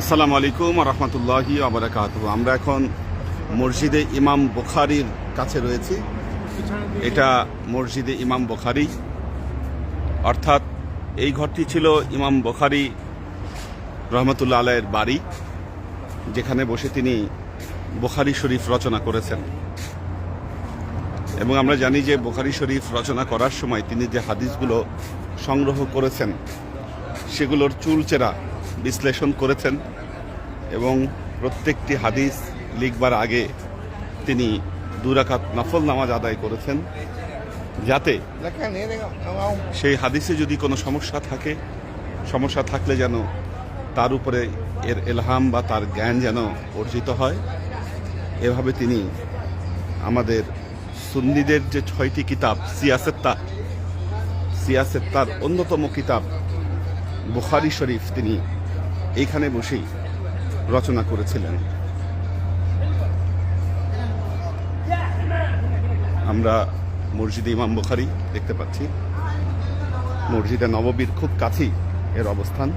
আসসালামু আলাইকুম রহমতুল্লাহি আবরাকাত আমরা এখন মসজিদে ইমাম বুখারির কাছে রয়েছি। এটা মসজিদে ইমাম বুখারি। অর্থাৎ এই ঘরটি ছিল ইমাম বুখারি রহমতুল্লাহ আলাইয়ের বাড়ি, যেখানে বসে তিনি বুখারি শরীফ রচনা করেছেন। এবং আমরা জানি যে বুখারি শরীফ রচনা করার সময় তিনি যে হাদিসগুলো সংগ্রহ করেছেন, সেগুলোর চুলচেরা বিশ্লেষণ করেছেন এবং প্রত্যেকটি হাদিস লিখবার আগে তিনি দুরাকাত নফল নামাজ আদায় করেছেন। যাতে সেই হাদিসে যদি কোনো সমস্যা থাকে, সমস্যা থাকলে যেন তার উপরে এর এলহাম বা তার জ্ঞান যেন অর্জিত হয়। এভাবে তিনি আমাদের সুন্নিদের যে ছয়টি কিতাব, সিয়াসেত্তা, সিয়াসেত্তার অন্যতম কিতাব, বুখারি শরীফ তিনি এইখানে বসেই রচনা করেছিলেন। আমরা মসজিদে ইমাম বুখারি দেখতে পাচ্ছি। মসজিদে নববীর খুব কাছেই এর অবস্থান।